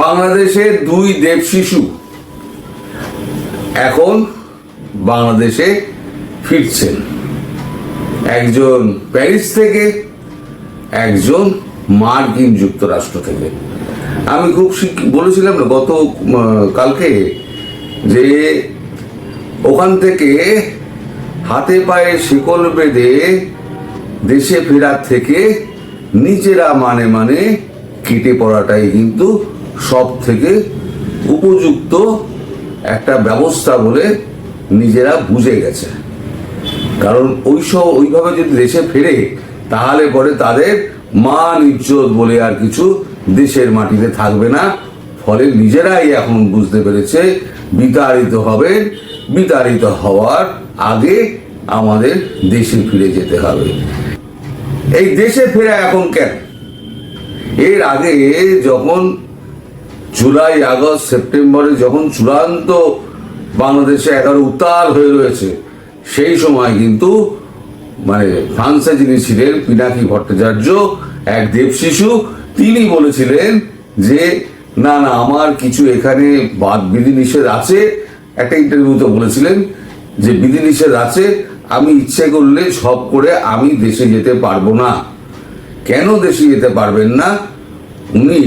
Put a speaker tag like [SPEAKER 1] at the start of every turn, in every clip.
[SPEAKER 1] বাংলাদেশের দুই দেব শিশু। এখন বাংলাদেশে ফিরছেন। একজন প্যারিস থেকে, একজন মার্কিন যুক্তরাষ্ট্র থেকে। আমি খুব বলেছিলাম না, গত কালকে যে ওখান থেকে হাতে পায়ে শিকল বেঁধে দেশে ফেরার থেকে নিজেরা মানে মানে কেটে পড়াটাই কিন্তু সব থেকে উপযুক্ত একটা ব্যবস্থা বলে নিজেরা বুঝে গেছে। কারণ ওই সব, ওইভাবে যদি দেশে ফেরে, তাহলে পরে তাদের মান ইজ্জত বলে আর কিছু দেশের মাটিতে থাকবে না। ফলে নিজেরাই এখন বুঝতে পেরেছে, বিতাড়িত হবেন, বিতাড়িত হওয়ার আগে আমাদের দেশে ফিরে যেতে হবে। এই দেশে ফেরা এখন কেন? এর আগে যখন জুলাই, আগস্ট, সেপ্টেম্বরে যখন চূড়ান্ত বাংলাদেশে এগারো উত্তাল হয়ে রয়েছে, সেই সময় কিন্তু মানে ফ্রান্সে যিনি ছিলেন, পিনাকি ভট্টাচার্য, এক দেব শিশু, তিনি বলেছিলেন যে, না না, আমার কিছু এখানে বাদ বিধিনিষেধ আছে। একটা ইন্টারভিউতে বলেছিলেন যে, বিধিনিষেধ আছে, আমি ইচ্ছে করলে সব করে আমি দেশে যেতে পারব না। কেন দেশে যেতে পারবেন না? উনি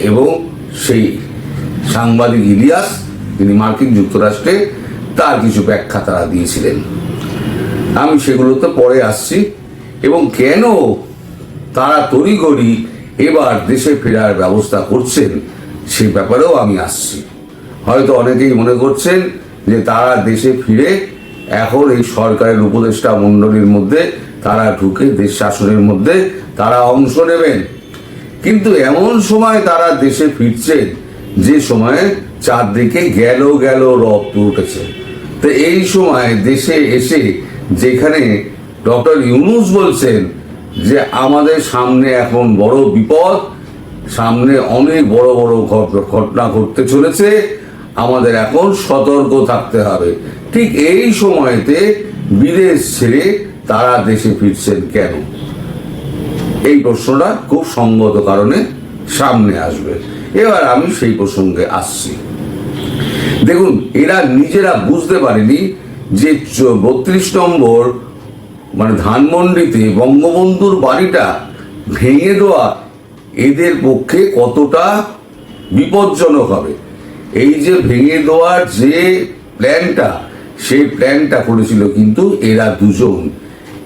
[SPEAKER 1] এবং সেই সাংবাদিক ইলিয়াস, তিনি মার্কিন যুক্তরাষ্ট্রে, তার কিছু ব্যাখ্যা তারা দিয়েছিলেন। আমি সেগুলোতে পরে আসছি, এবং কেন তারা তড়িঘড়ি এবার দেশে ফেরার ব্যবস্থা করছেন, সে ব্যাপারেও আমি আসছি। হয়তো অনেকেই মনে করছেন যে তারা দেশে ফিরে এখন এই সরকারের উপদেষ্টা মণ্ডলীর মধ্যে, তারা ঢুকে দেশ শাসনের মধ্যে, তারা অংশ নেবেন। কিন্তু এমন সময় তারা দেশে ফিরছে, যে সময়ে চারদিকে গেল গেল রক্ত উঠেছে। তো এই সময় দেশে এসে যেখানে ডক্টর ইউনুস বলছেন যে, আমাদের সামনে এখন বড় বিপদ, সামনে অনেক বড় বড় ঘট- ঘটনা ঘটতে চলেছে, আমাদের এখন সতর্ক থাকতে হবে। ঠিক এই সময়তে বিদেশ ছেড়ে তারা দেশে ফিরছেন কেন? এই প্রশ্নটা খুব সঙ্গত কারণে সামনে আসবে। এবার আমি সেই প্রসঙ্গে আসছি। দেখুন, এরা নিজেরা বুঝতে পারেনি যে বত্রিশ নম্বর মানে ধানমন্ডিতে বঙ্গবন্ধুর বাড়িটা ভেঙে দেওয়া এদের পক্ষে কতটা বিপজ্জনক হবে। এই যে ভেঙে দেওয়ার যে প্ল্যানটা, সেই প্ল্যানটা করেছিল কিন্তু এরা দুজন।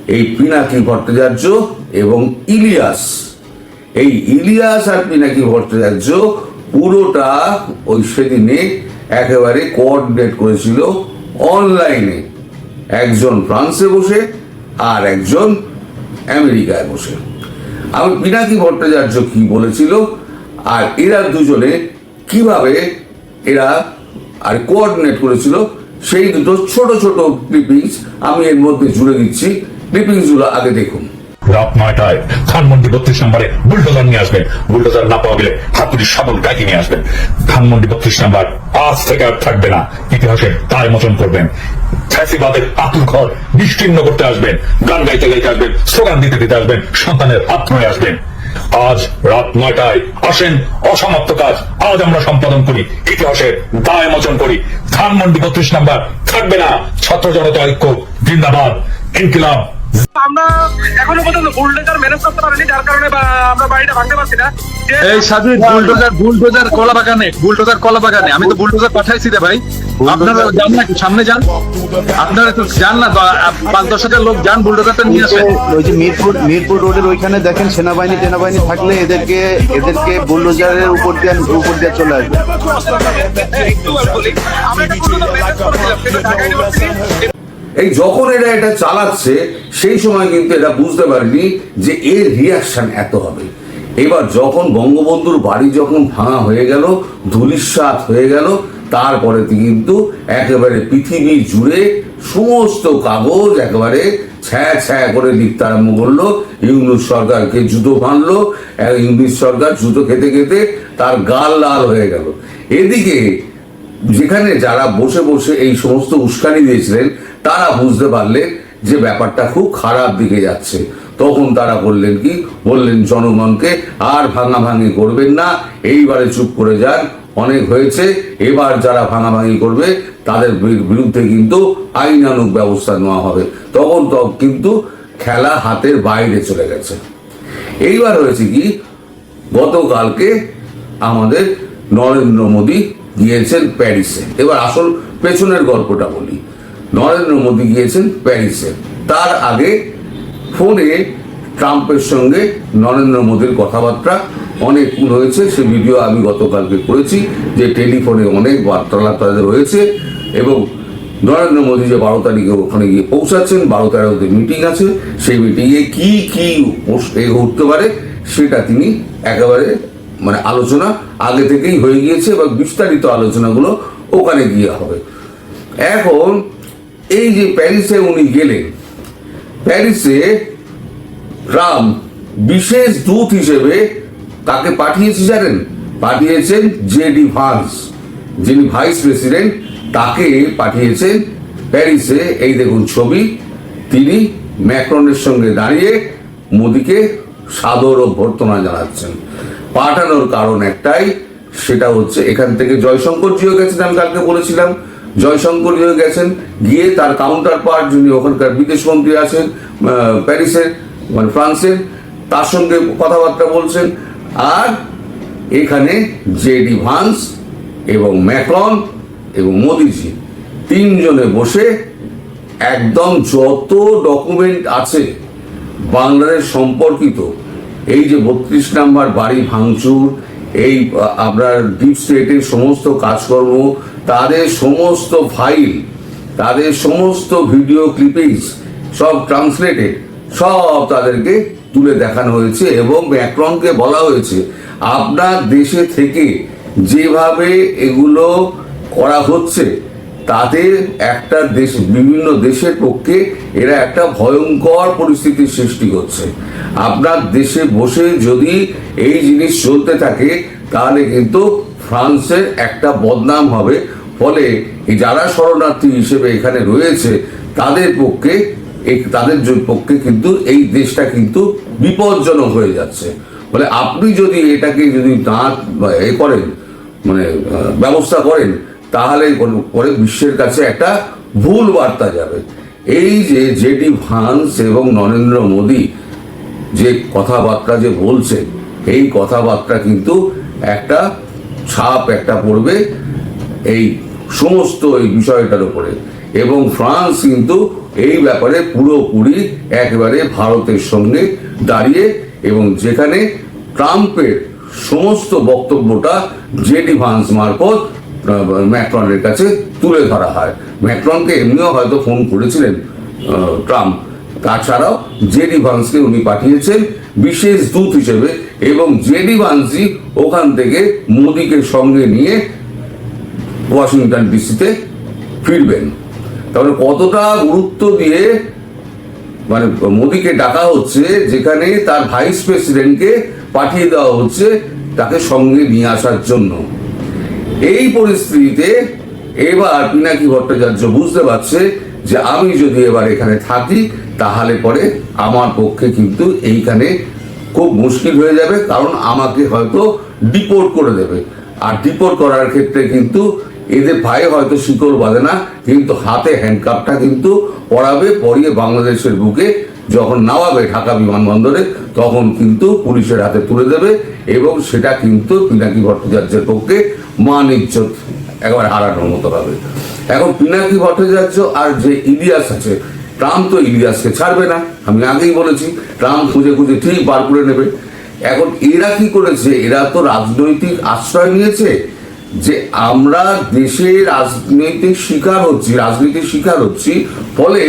[SPEAKER 1] এই পিনাকি ভট্টাচার্য এবং ইলিয়াস। এই ইলিয়াস আর পিনাকি ভট্টাচার্য পুরোটা ওই সেদিনে একেবারে কোঅর্ডিনেট করেছিল অনলাইনে একজন ফ্রান্সে বসে আর একজন আমেরিকায় বসে। আমি পিনাকি ভট্টাচার্য কি বলেছিল? আর এরা দুজনে কীভাবে এরা আর কোঅর্ডিনেট করেছিল? সেই দুটো ছোট ছোট ক্লিপিংস আমি এর মধ্যে জুড়ে দিচ্ছি। ক্লিপিংসগুলো আগে দেখুন।
[SPEAKER 2] রাত নয়টায় ধানমন্ডি বত্রিশ নম্বরে বুলডোজার নিয়ে আসবেন। বুলডোজার না পাওয়া গেলে হাতুড়ি সাবল গাইকে নিয়ে আসবেন। ধানমন্ডি বত্রিশ নম্বর আজ থেকে আর থাকবে না। ইতিহাসের দায় মোচন করবেন। ফ্যাসিবাদের আতুর ঘর বিস্তীর্ণ করতে আসবেন। গান গাইতে গাইতে আসবেন, স্লোগান দিতে দিতে আসবেন, সন্তানের ধরে আসবেন। আজ রাত নয়টায় আসেন অসমাপ্ত কাজ। আজ আমরা সম্পাদন করি ইতিহাসের দায় মোচন করি। ধানমন্ডি বত্রিশ নাম্বার থাকবে না। ছাত্র জনতা ঐক্য, জিন্দাবাদ, ইনকিলাব।
[SPEAKER 3] আমরা এখনও পর্যন্ত বুলডোজার ম্যানেজ করতে পারিনি যার কারণে আমরা বাড়িটা ভাঙতে পারছি না।
[SPEAKER 4] এই সাজিদ বুলডোজার বুলডোজার কলা বাগানে বুলডোজার কলা বাগানে আমি তো বুলডোজার পাঠাইছি রে ভাই। আপনারা যান না সামনে যান। আপনারা তো যান না পাঁচ দশ হাজার লোক যান বুলডোজারটা নিয়ে আসেন।
[SPEAKER 5] ওই যে মিরপুর মিরপুর রোডের ওইখানে দেখেন সেনাবাহিনী সেনাবাহিনী থাকলে এদেরকে এদেরকে বুলডোজারের উপর দিয়ে উপর দিয়ে চলে আসবে।
[SPEAKER 1] এই যখন এরা এটা চালাচ্ছে, সেই সময় কিন্তু এটা বুঝতে পারেনি যে এর রিয়াকশন এত হবে। এবার যখন বঙ্গবন্ধুর বাড়ি যখন ভাঙা হয়ে গেল ধুলিস্বাত হয়ে গেল, তারপরে কিন্তু একেবারে পৃথিবী জুড়ে সমস্ত কাগজ একেবারে ছ্যা ছ্যা করে লিখতে আরম্ভ করল। ইউনুস সরকারকে জুতো ভাঙলো, ইউনুস সরকার জুতো খেতে খেতে তার গাল লাল হয়ে গেল। এদিকে যেখানে যারা বসে বসে এই সমস্ত উস্কানি দিয়েছিলেন, তারা বুঝতে পারলেন যে ব্যাপারটা খুব খারাপ দিকে যাচ্ছে। তখন তারা বললেন কি? বললেন, জনগণকে আর ভাঙাভাঙি করবেন না। এইবারে চুপ করে যান। অনেক হয়েছে। এবার যারা ভাঙাভাঙি করবে, তাদের বিরুদ্ধে কিন্তু আইনানুক ব্যবস্থা নেওয়া হবে। তখন কিন্তু খেলা হাতের বাইরে চলে গেছে। এইবার হয়েছে কি? গতকালকে আমাদের নরেন্দ্র মোদী গিয়েছেন প্যারিসে। এবার আসল পেছনের গল্পটা বলি। নরেন্দ্র মোদী গিয়েছেন প্যারিসে। তার আগে ফোনে ট্রাম্পের সঙ্গে নরেন্দ্র মোদীর কথাবার্তা অনেক হয়েছে। সে ভিডিও আমি গতকালকে করেছি, যে টেলিফোনে অনেক বার্তালাপ তাদের হয়েছে এবং নরেন্দ্র মোদী যে বারো তারিখে ওখানে গিয়ে পৌঁছাচ্ছেন, বারো তেরোতে মিটিং আছে। সেই মিটিংয়ে কি কি উঠতে পারে, সেটা তিনি একেবারে মানে আলোচনা আগে থেকেই হয়ে গিয়েছে এবং বিস্তারিত আলোচনাগুলো ওখানে গিয়ে হবে। এখন এই যে প্যারিসে উনি গেলেন, প্যারিসে ট্রাম্প বিশেষ দূত হিসেবে তাকে পাঠিয়েছে জানেন? পাঠিয়েছেন জেডি ভান্স, যিনি ভাইস প্রেসিডেন্ট, তাকে পাঠিয়েছেন প্যারিসে। এই দেখুন ছবি, তিনি ম্যাক্রনের সঙ্গে দাঁড়িয়ে মোদিকে সাদর অভ্যর্থনা জানাচ্ছেন। পাঠানোর কারণ একটাই, সেটা হচ্ছে এখান থেকে জয়শঙ্কর জয়শঙ্করজিও গেছেন, আমি কালকে বলেছিলাম। জয়শঙ্কর জয়শঙ্করজিও গেছেন, গিয়ে তার কাউন্টার পার্ট যিনি ওখানকার বিদেশ মন্ত্রী আছেন প্যারিসের মানে ফ্রান্সের, তার সঙ্গে কথাবার্তা বলছেন। আর এখানে জেডি ভান্স এবং ম্যাক্রন এবং মোদিজি তিনজনে বসে একদম যত ডকুমেন্ট আছে বাংলাদেশ সম্পর্কিত এই যে বত্রিশ নাম্বার বাড়ি ভাঙচুর, এই আপনার ডিপ স্টেটের সমস্ত কাজকর্ম, তাদের সমস্ত ফাইল তাদের সমস্ত ভিডিও ক্লিপিংস সব ট্রান্সলেটেড সব তাদেরকে তুলে দেখানো হয়েছে এবং ম্যাক্রনকে বলা হয়েছে। আপনার দেশে থেকে যেভাবে এগুলো করা হচ্ছে তাতে একটা দেশ, বিভিন্ন দেশের পক্ষে এরা একটা ভয়ঙ্কর পরিস্থিতির সৃষ্টি করছে। আপনার দেশে বসে যদি এই জিনিস চলতে থাকে, তাহলে কিন্তু ফ্রান্সের একটা বদনাম হবে। ফলে যারা শরণার্থী হিসেবে এখানে রয়েছে, তাদের পক্ষে তাদের পক্ষে কিন্তু এই দেশটা কিন্তু বিপজ্জনক হয়ে যাচ্ছে। ফলে আপনি যদি এটাকে যদি না, এ করেন মানে ব্যবস্থা করেন তাহলে পরে বিশ্বের কাছে একটা ভুল বার্তা যাবে। এই যে জেডি ভান্স এবং নরেন্দ্র মোদী যে কথাবার্তা যে বলছে, এই কথাবার্তা কিন্তু একটা ছাপ একটা পড়বে এই সমস্ত এই বিষয়টার উপরে। এবং ফ্রান্স কিন্তু এই ব্যাপারে পুরোপুরি একবারে ভারতের সঙ্গে দাঁড়িয়ে এবং যেখানে ট্রাম্পের সমস্ত বক্তব্যটা জেডি ভান্স মারফত ম্যাক্রনের কাছে তুলে ধরা হয়। ম্যাক্রনকে এমনিও হয়তো ফোন করেছিলেন ট্রাম্প। তাছাড়াও জেডি ভান্সকে উনি পাঠিয়েছেন বিশেষ দূত হিসেবে এবং জেডি ভান্সি ওখান থেকে মোদীকে সঙ্গে নিয়ে ওয়াশিংটন ডিসিতে ফিরবেন। তাহলে কতটা গুরুত্ব দিয়ে মানে মোদীকে ডাকা হচ্ছে, যেখানে তার ভাইস প্রেসিডেন্টকে পাঠিয়ে দেওয়া হচ্ছে তাকে সঙ্গে নিয়ে আসার জন্য? এই পরিস্থিতিতে এবার পিনাকি ভট্টাচার্য বুঝতে পারছে যে আমি যদি এবার এখানে থাকি, তাহলে পরে আমার পক্ষে কিন্তু এইখানে খুব মুশকিল হয়ে যাবে, কারণ আমাকে হয়তো ডিপোর্ট করে দেবে। আর ডিপোর্ট করার ক্ষেত্রে কিন্তু এদের পায়ে হয়তো শিকড় বাঁধে না, কিন্তু হাতে হ্যান্ডকাপটা কিন্তু পড়াবে পরিয়ে বাংলাদেশের বুকে যখন নামাবে ঢাকা বিমানবন্দরে, তখন কিন্তু পুলিশের হাতে তুলে দেবে এবং সেটা কিন্তু পিনাকি ভট্টাচার্যের পক্ষে মান ইজ্জত একবার হারানোর মতো হবে এখন পিনাকি ভট্টাচার্য আর যে ইলিয়াস আছে, ট্রাম্প তো ইলিয়াসকে ছাড়বে না। আমি আগেই বলেছি, ট্রাম্প খুঁজে খুঁজে ঠিক বার করে নেবে। এখন এরা কি করেছে? এরা তো রাজনৈতিক আশ্রয় নিয়েছে যে আমরা দেশে রাজনৈতিক শিকার হচ্ছি, রাজনীতির শিকার হচ্ছি, ফলে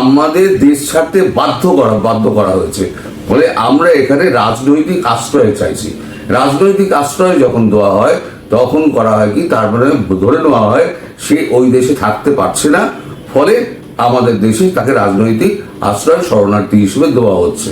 [SPEAKER 1] আমাদের দেশ ছাড়তে বাধ্য করা বাধ্য করা হয়েছে। ফলে আমরা এখানে রাজনৈতিক আশ্রয় চাইছি। রাজনৈতিক আশ্রয় যখন দেওয়া হয় তখন করা হয় কি? তার মানে ধরে নেওয়া হয়, সে ওই দেশে থাকতে পারছে না। ফলে আমাদের দেশে তাকে রাজনৈতিক আশ্রয়, শরণার্থী হিসেবে দেওয়া হচ্ছে।